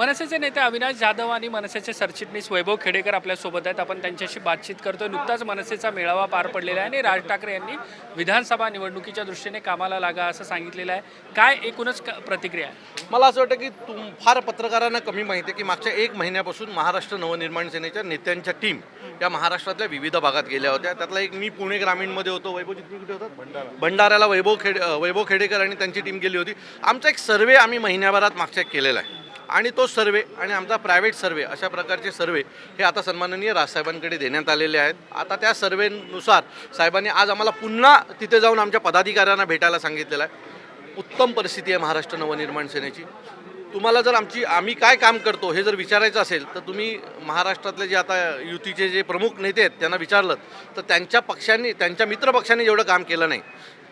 मनसेचे नेते अविनाश जाधव आणि मनसेचे सरचिटणीस वैभव खेडेकर आपल्यासोबत आहेत. आपण त्यांच्याशी बातचीत करतोय. नुकताच मनसेचा मेळावा पार पडलेला आहे आणि राज ठाकरे यांनी विधानसभा निवडणुकीच्या दृष्टीने कामाला लागा असं सांगितलेलं आहे. काय एकूणच क- प्रतिक्रिया आहे? मला असं वाटतं की तुम फार पत्रकारांना कमी माहिती आहे की मागच्या एक महिन्यापासून महाराष्ट्र नवनिर्माण सेनेच्या नेत्यांच्या टीम या महाराष्ट्रातल्या विविध भागात गेल्या होत्या. त्यातला एक मी पुणे ग्रामीणमध्ये होतो. वैभवजी तुम्ही कुठे होतात? भंडाऱ्याला वैभव खेडे वैभव खेडेकर आणि त्यांची टीम गेली होती. आमचा एक सर्वे आम्ही महिन्याभरात मागच्या केलेला आहे. आणि तो सर्वे आणि आमचा प्रायव्हेट सर्वे अशा प्रकारचे सर्वे हे आता सन्माननीय राजसाहेबांकडे देण्यात आलेले आहेत. आता त्या सर्वेनुसार साहेबांनी आज आम्हाला पुन्हा तिथे जाऊन आमच्या पदाधिकाऱ्यांना भेटायला सांगितलेलं आहे. उत्तम परिस्थिती आहे महाराष्ट्र नवनिर्माण सेनेची. तुम्हाला जर आमची आम्ही काय काम करतो हे जर विचारायचं असेल तर तुम्ही महाराष्ट्रातले जे आता युतीचे जे प्रमुख नेते आहेत त्यांना विचारलं तर त्यांच्या पक्षांनी त्यांच्या मित्रपक्षांनी जेवढं काम केलं नाही.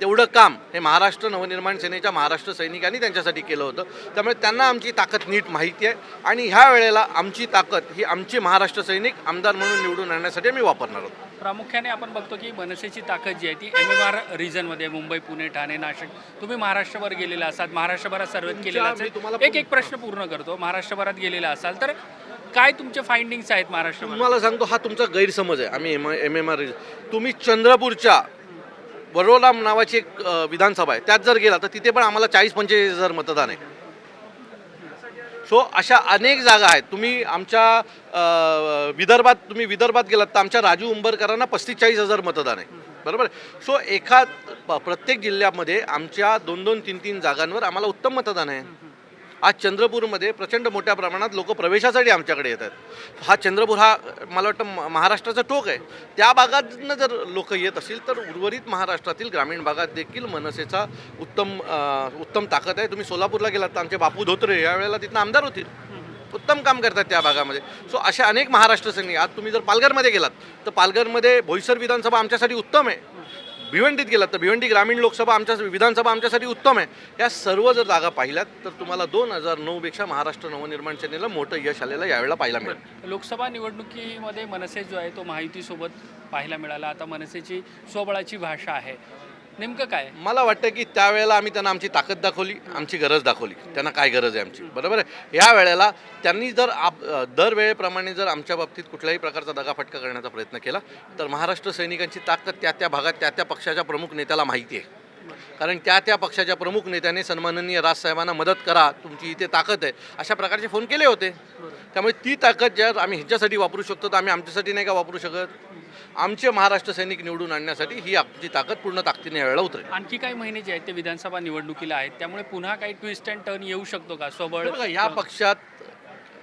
तेवढं काम हे महाराष्ट्र नवनिर्माण सेनेच्या महाराष्ट्र सैनिकांनी त्यांच्यासाठी केलं होतं. त्यामुळे त्यांना आमची ताकद नीट माहिती आहे आणि ह्या वेळेला आमची ताकद ही आमची महाराष्ट्र सैनिक आमदार म्हणून निवडून आणण्यासाठी आम्ही वापरणार आहोत. प्रामुख्याने आपण बघतो की मनसेची ताकद जी आहे ती एम एम आर रिजनमध्ये मुंबई पुणे ठाणे नाशिक तुम्ही महाराष्ट्रभर गेलेला असाल महाराष्ट्रभरात सर्वेत केलेला असेल. एक एक प्रश्न पूर्ण करतो महाराष्ट्रभरात गेलेला असाल तर काय तुमचे फाइंडिंग्स आहेत महाराष्ट्रभर तुम्हाला सांगतो हा तुमचा गैरसमज आहे. आम्ही एम एम एम आर तुम्ही चंद्रपूरच्या वरोला नावाची एक विधानसभा आहे. त्यात जर गेला तर तिथे पण आम्हाला चाळीस पंचेचाळीस हजार मतदान आहे. सो अशा अनेक जागा आहेत. तुम्ही आमच्या विदर्भात तुम्ही विदर्भात गेलात तर आमच्या राजू उंबरकरांना पस्तीस चाळीस हजार मतदान आहे. बरोबर सो एका प्रत्येक जिल्ह्यामध्ये आमच्या दोन दोन तीन तीन जागांवर आम्हाला उत्तम मतदान आहे. आज चंद्रपूरमध्ये प्रचंड मोठ्या प्रमाणात लोक प्रवेशासाठी आमच्याकडे येत आहेत हा चंद्रपूर हा मला वाटतं म- महाराष्ट्राचा टोक आहे. त्या भागातनं जर लोक येत असतील तर उर्वरित महाराष्ट्रातील ग्रामीण भागात देखील मनसेचा उत्तम उत्तम ताकद आहे. तुम्ही सोलापूरला गेलात तर आमचे बापू धोत्रे यावेळेला तिथनं आमदार होतील. उत्तम काम करतात त्या भागामध्ये. सो अशा अनेक महाराष्ट्र सैनिक आज तुम्ही जर पालघरमध्ये गेलात तर पालघरमध्ये भोईसर विधानसभा आमच्यासाठी उत्तम आहे. भिवंडीत गेलात तर भिवंडी ग्रामीण लोकसभा आमच्या विधानसभा आमच्यासाठी उत्तम आहे. या सर्व जर जागा पाहिल्यात तर तुम्हाला दोन हजार नऊपेक्षा महाराष्ट्र नवनिर्माण सेनेला मोठं यश आलेलं यावेळेला पाहायला मिळेल. लोकसभा निवडणुकीमध्ये मनसे जो आहे तो महायुतीसोबत पाहायला मिळाला. आता मनसेची स्वबळाची भाषा आहे. नेमकं काय? मला वाटतं की त्यावेळेला आम्ही त्यांना आमची ताकद दाखवली आमची गरज दाखवली. त्यांना काय गरज आहे आमची? बरोबर आहे? या वेळेला त्यांनी जर आप दरवेळेप्रमाणे जर आमच्या बाबतीत कुठल्याही प्रकारचा दगाफटका करण्याचा प्रयत्न केला तर महाराष्ट्र सैनिकांची ताकद त्या त्या भागात त्या त्या पक्षाच्या प्रमुख नेत्याला माहिती आहे. कारण त्या त्या पक्षाच्या प्रमुख नेत्याने सन्माननीय राजसाहेबांना मदत करा तुमची इथे ताकद आहे. अशा प्रकारचे फोन केले होते. त्यामुळे ती ताकद जर आम्ही ह्याच्यासाठी वापरू शकतो तर आम्ही आमच्यासाठी नाही का वापरू शकत? आमचे महाराष्ट्र सैनिक निवडून आणण्यासाठी ही आमची ताकद पूर्ण ताकदीने यावेळेला उतरेल. आणखी काही महिने जे आहेत ते विधानसभा निवडणुकीला आहेत. त्यामुळे पुन्हा काही ट्विस्ट अँड टर्न येऊ शकतो का? स्वबळ ह्या पक्षात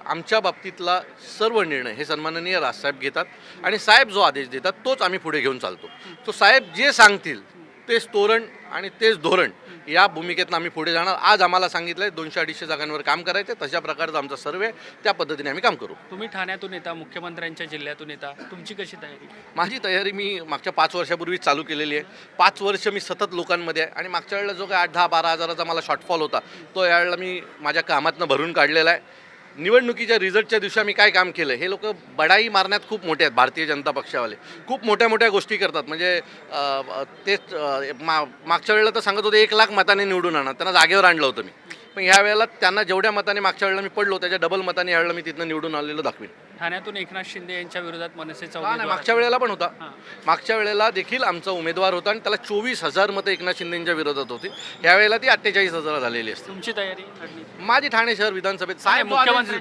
आमच्या बाबतीतला सर्व निर्णय हे सन्माननीय राजसाहेब घेतात आणि साहेब जो आदेश देतात तोच आम्ही पुढे घेऊन चालतो. तो साहेब जे सांगतील तेच तोरण आणि तेच धोरण या भूमिकेतनं आम्ही पुढे जाणार. आज आम्हाला सांगितलं आहे दोनशे अडीचशे जागांवर काम करायचं तशा प्रकारचा आमचा सर्वे त्या पद्धतीने आम्ही काम करू. तुम्ही ठाण्यातून येता मुख्यमंत्र्यांच्या जिल्ह्यातून येता. तुमची कशी तयारी? माझी तयारी मी मागच्या पाच वर्षापूर्वी चालू केलेली आहे. पाच वर्ष मी सतत लोकांमध्ये आहे आणि मागच्या वेळेला जो काय आठ दहा बारा हजाराचा मला शॉर्टफॉल होता तो यावेळेला मी माझ्या कामातनं भरून काढलेला आहे. निवडणुकीच्या रिझल्टच्या दिवशी आम्ही काय काम केलं? हे लोक बडाई मारण्यात खूप मोठे आहेत भारतीय जनता पक्षावाले. खूप मोठ्या मोठ्या गोष्टी करतात. म्हणजे तेच मा मागच्या वेळेला तर सांगत होते एक लाख मताने निवडून आणा. त्यांना जागेवर आणलं होतं मी. पण ह्या वेळेला त्यांना जेवढ्या मताने मागच्या वेळेला मी पडलो त्याच्या डबल मताने यावेळेला मी तिथनं निवडून आलेलं दाखवीन. ठाण्यातून एकनाथ शिंदे यांच्या विरोधात मनसेचा नाही उमेदवार मागच्या वेळेला पण होता. हां. मागच्या वेळेला देखील आमचा उमेदवार होता आणि त्याला चोवीस हजार मतं एकनाथ शिंदेच्या विरोधात होती. यावेळेला ती अठ्ठेचाळीस हजार झालेली असते. तुमची तयारी? माझी ठाणे शहर विधानसभेत साहेब मुख्यमंत्री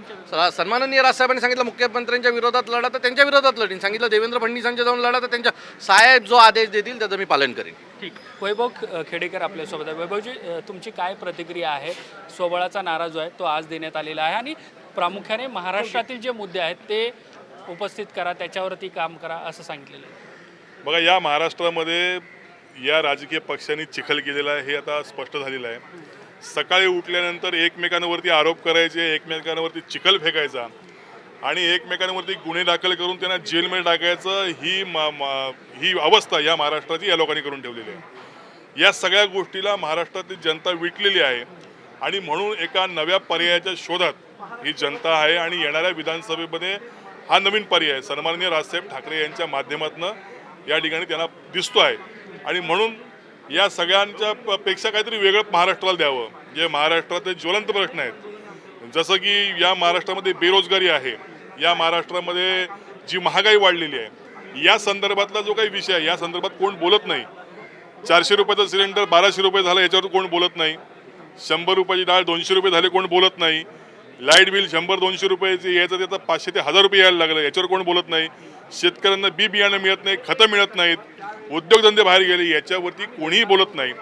सन्माननीय राजसाहेबांनी सांगितलं मुख्यमंत्र्यांच्या विरोधात लढा तर त्यांच्या विरोधात लढीन. सांगितलं देवेंद्र फडणवीसांच्या जाऊन लढा तर त्यांच्या साहेब जो आदेश देतील त्याचं मी पालन करेन. ठीक. वैभव ख- खेडेकर आपल्यासोबत आहे. वैभवजी अ, तुमची काय प्रतिक्रिया आहे? स्वबळाचा नारा जो आहे तो आज देण्यात आलेला आहे आणि प्रामुख्याने महाराष्ट्रातील जे मुद्दे आहेत ते उपस्थित करा त्याच्यावरती काम करा असं सांगितलेलं आहे. बघा या महाराष्ट्रामध्ये या राजकीय पक्षांनी चिखल केलेला आहे हे आता स्पष्ट झालेलं आहे. सकाळी उठल्यानंतर एकमेकांवरती आरोप करायचे एकमेकांवरती चिखल फेकायचा आणि एकमेकांवरती गुन्हे दाखल करून त्यांना जेलमध्ये टाकायचं ही मा- मा- ही अवस्था या महाराष्ट्राची या लोकांनी करून ठेवलेली आहे. या सगळ्या गोष्टीला महाराष्ट्रातील जनता विटलेली आहे आणि म्हणून एका नव्या पर्यायाच्या शोधात ही जनता आहे आणि येणाऱ्या विधानसभेमध्ये हा नवीन पर्याय सन्माननीय राजसाहेब ठाकरे यांच्या माध्यमातून या ठिकाणी त्यांना दिसतो आहे. आणि म्हणून या सगळ्यांच्या पेक्षा काहीतरी वेगळं महाराष्ट्राला द्यावं. जे महाराष्ट्राचे ज्वलंत प्रश्न आहेत. जसं की या महाराष्ट्रामध्ये बेरोजगारी आहे. या महाराष्ट्रामध्ये जी महागाई वाढलेली आहे. या संदर्भातला जो काही विषय आहे या संदर्भात कोण बोलत नाही. चारशे रुपयाचा सिलेंडर बाराशे रुपये झाला याच्यावर कोण बोलत नाही. शंभर रुपयाची डाळ दोनशे रुपये झाले कोण बोलत नाही. लाइट बिल शंभर दोनशे रुपयाचे यायचं त्याचं पाचशे ते हजार रुपये यायला लागलं. याच्यावर कोण बोलत नाही. शेतकऱ्यांना बी बियाणं मिळत नाही खतं मिळत नाहीत. उद्योगधंदे बाहेर गेले याच्यावरती कोणीही बोलत नाही.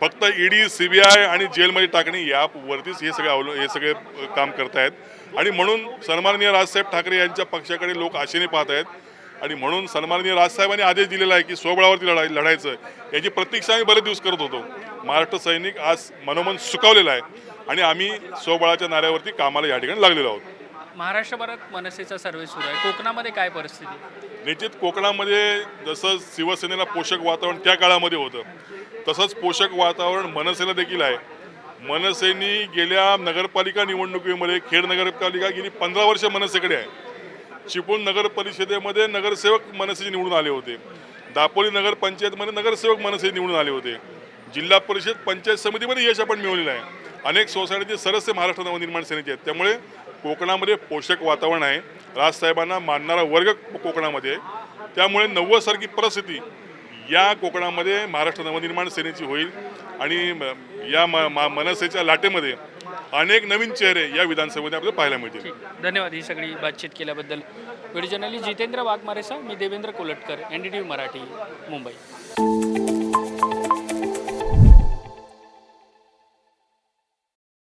फक्त ईडी सीबीआय आणि जेलमध्ये टाकणे यावरतीच हे सगळे अवलं हे सगळे काम करतायत. आणि म्हणून सन्माननीय राजसाहेब ठाकरे यांच्या पक्षाकडे लोक आशेने पाहत आहेत आणि म्हणून सन्माननीय राजसाहेबांनी आदेश दिलेला आहे की स्वबळावरती लढाई लढायचं. याची प्रतीक्षा आम्ही बरेच दिवस करत होतो. महाराष्ट्र सैनिक आज मनोमन सुकावलेला आहे. आणि आम्ही स्वबळाच्या नाऱ्यावरती कामाला या ठिकाणी लागलेलो आहोत. महाराष्ट्रभरात मनसेचा सर्वे सुरू आहे. कोकणामध्ये काय परिस्थिती? निश्चित कोकणामध्ये जसं शिवसेनेला पोषक वातावरण त्या काळामध्ये होतं तसंच पोषक वातावरण मनसेला देखील आहे. मनसेनी गेल्या नगरपालिका निवडणुकीमध्ये खेड नगरपालिका गेली पंधरा वर्ष मनसेकडे आहे. चिपळूण नगर परिषदेमध्ये नगरसेवक मनसेचे निवडून आले होते. दापोली नगर पंचायतमध्ये नगरसेवक मनसे निवडून आले होते. जिल्हा परिषद पंचायत समितीमध्ये यश आपण मिळवलेलं आहे. अनेक सोसायटीचे सदस्य महाराष्ट्र नवनिर्माण सेनेचे आहेत. त्यामुळे कोकणामध्ये पोषक वातावरण आहे. राजसाहेबांना मानणारा वर्ग कोकणामध्ये त्यामुळे नव्वदसारखी परिस्थिती या कोकणामध्ये महाराष्ट्र नवनिर्माण सेनेची होईल. आणि म- या म- मा मनसेच्या लाटेमध्ये अनेक नवीन चेहरे या विधानसभेमध्ये आपल्याला पाहायला मिळतील. धन्यवाद ही सगळी बातचीत केल्याबद्दल. व्हिडिओ जर्नलिस्ट जितेंद्र वाघमारेसा मी Devendra Kolatkar N D T V Marathi Mumbai.